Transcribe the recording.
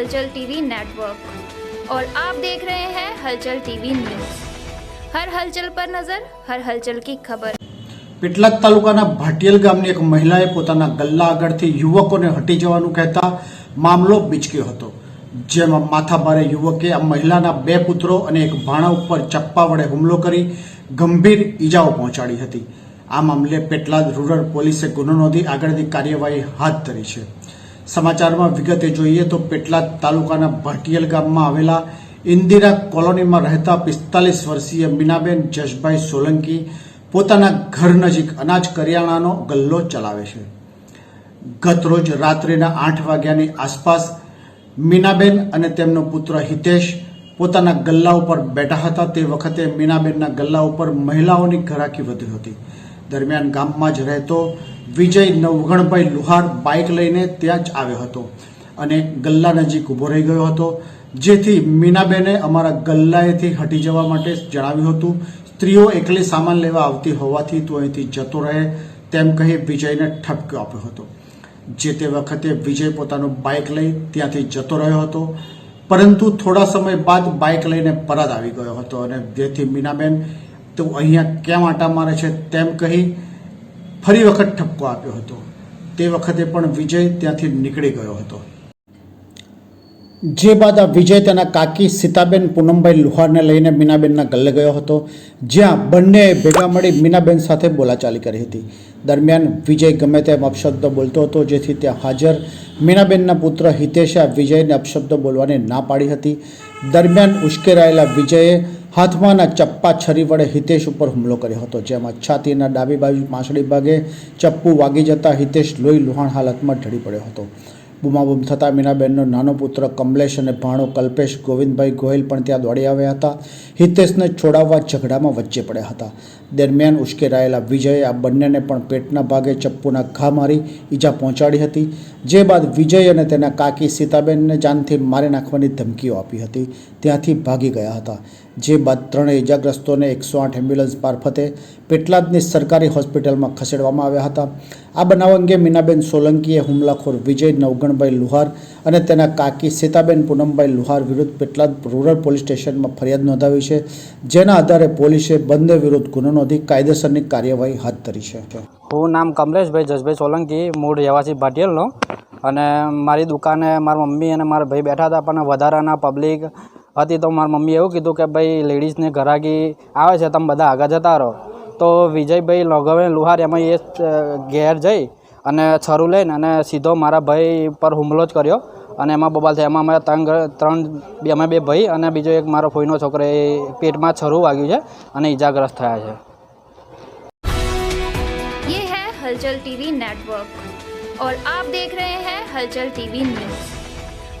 हलचल TV network और आप देख रहे हैं हलचल टीवी न्यूज हर हलचल पर नजर हर हलचल की खबर પેટલાદ તાલુકાના ભાટિયલ ગામની એક મહિલાએ પોતાના ગલ્લા આગળથી યુવકોને હટી જવાનું કહેતા મામલો બીચક્યો હતો જેમાં માથાભારે યુવકે આ મહિલાના બે પુત્રો અને એક ભાણા ઉપર ચપ્પા વડે હુમલો કરી ગંભીર ઈજાઓ પહોંચાડી હતી આ મામલે પેટલાદ રૂરલ પોલીસે ગુનો નોંધી આગળની કાર્યવાહી હાથ ધરી છે સમાચારમાં વિગતે જોઈએ તો પેટલાદ તાલુકાના ભાટિયલ ગામમાં આવેલા ઇન્દિરા કોલોનીમાં રહેતા પિસ્તાલીસ વર્ષીય મીનાબેન જશભાઈ સોલંકી પોતાના ઘર નજીક અનાજ કરિયાણાનો ગલ્લો ચલાવે છે. ગત રોજ રાત્રિના આઠ વાગ્યાની આસપાસ મીનાબેન અને તેમનો પુત્ર હિતેશ પોતાના ગલ્લા ઉપર બેઠા હતા. તે વખતે મીનાબેનના ગલ્લા ઉપર મહિલાઓની ઘરાકી વધી હતી. દરમિયાન ગામમાં જ રહેતો વિજય નવગણભાઈ લુહાર બાઇક લઈને ત્યાં જ આવ્યો હતો અને ગલ્લા નજીક ઊભો રહી ગયો હતો. જેથી મીનાબેને અમારા ગલ્લાએથી હટી જવા માટે જણાવ્યું હતું, સ્ત્રીઓ એકલી સામાન લેવા આવતી હોવાથી તું અહીંથી જતો રહે. તેમ કહી વિજયને ઠપકો આપ્યો હતો. જે તે વખતે વિજય પોતાનું બાઇક લઈ ત્યાંથી જતો રહ્યો હતો. પરંતુ થોડા સમય બાદ બાઇક લઈને પરત આવી ગયો હતો અને જેથી મીનાબેન, તું અહીંયા કેમ આટા મારે છે? તેમ કહી ફરી વખત ઠપકો આપ્યો હતો. તે વખતે પણ વિજય ત્યાંથી નીકળી ગયો હતો. જે બાદ આ વિજય તેના કાકી સીતાબેન પૂનમભાઈ લુહારને લઈને મીનાબેનના ગલ્લે ગયો હતો, જ્યાં બંનેએ ભેગા મળી મીનાબેન સાથે બોલાચાલી કરી હતી. દરમિયાન વિજય ગમે તેમ અપશબ્દો બોલતો હતો, જેથી ત્યાં હાજર મીનાબેનના પુત્ર હિતેશે વિજયને અપશબ્દો બોલવાની ના પાડી હતી. દરમિયાન ઉશ્કેરાયેલા વિજયે હાથમાંના ચપ્પા છરી વડે હિતેશ ઉપર હુમલો કર્યો હતો, જેમાં છાતીના ડાબી બાજુ પાંસળી ભાગે ચપ્પુ વાગી જતા હિતેશ લોહી લુહાણ હાલતમાં ઢળી પડ્યો હતો. બૂમાબૂમ થતાં મીનાબેનનો નાનો પુત્ર કમલેશ અને ભાણો કલ્પેશ ગોવિંદભાઈ ગોહિલ પણ ત્યાં દોડી આવ્યા હતા. હિતેશને છોડાવવા ઝઘડામાં વચ્ચે પડ્યા હતા. દરમિયાન ઉશ્કેરાયેલા વિજયે આ બંનેને પણ પેટના ભાગે ચપ્પુના ઘા મારી ઈજા પહોંચાડી હતી. જે બાદ વિજય અને તેના કાકી સીતાબેનને જાનથી મારી નાખવાની ધમકીઓ આપી હતી. ત્યાંથી ભાગી ગયા હતા. જે બાદ ત્રણ ઇજાગ્રસ્તોને એકસો આઠ એમ્બ્યુલન્સ મારફતે પેટલાદની સરકારી હોસ્પિટલમાં ખસેડવામાં આવ્યા હતા. આ બનાવ અંગે મીનાબેન સોલંકીએ હુમલાખોર વિજય, નવગણભાઈ લુહાર અને તેના કાકી સીતાબેન પૂનમભાઈ લુહાર વિરુદ્ધ પેટલાદ રૂરલ પોલીસ સ્ટેશનમાં ફરિયાદ નોંધાવી છે, જેના આધારે પોલીસે બંને વિરુદ્ધ ગુનો નોંધી કાયદેસરની કાર્યવાહી હાથ ધરી છે. હું નામ કમલેશભાઈ જસભાઈ સોલંકી, મૂળ રહેવાસી ભાટિયલનો અને મારી દુકાને મારા મમ્મી અને મારા ભાઈ બેઠા હતા, પણ વધારાના પબ્લિક હતી તો મારી મમ્મીએ એવું કીધું કે ભાઈ લેડીઝને ઘરાકી આવે છે તમે બધા આગળ જતા રહો તો વિજયભાઈ લગવે લુહાર એમાં એ ઘેર જઈ અને છરું લઈને અને સીધો મારા ભાઈ પર હુમલો જ કર્યો અને એમાં બબાલ થયા એમાં અમારા ત્રણ ઘર- ત્રણ બે અમે બે ભાઈ અને બીજો એક મારો ફોઈનો છોકરો એ પેટમાં છરું વાગ્યું છે અને ઈજાગ્રસ્ત થયા છે ये है हलचल टीवी नेटवर्क और आप देख रहे हैं हलचल टीवी न्यूज